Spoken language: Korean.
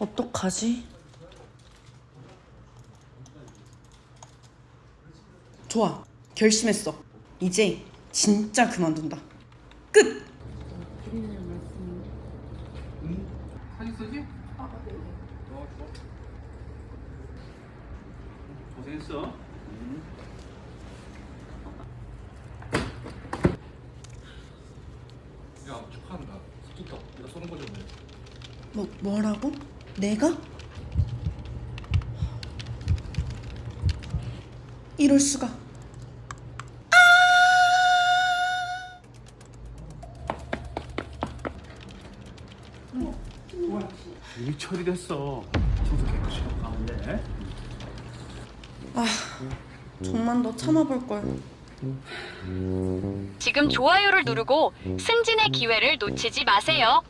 어떡하지? 좋아. 결심했어. 이제 진짜 그만둔다. 끝! 사진 쓰지? 좋아, 좋아. 고생했어. 야 축하한다 스티커 내가 쏘는 오늘 뭐, 뭐라고? 내가? 이럴 수가. 이미 처리됐어. 청소 깨끗이 하고 가면 돼. 좀만 더 참아볼 걸. 지금 좋아요를 누르고 승진의 기회를 놓치지 마세요.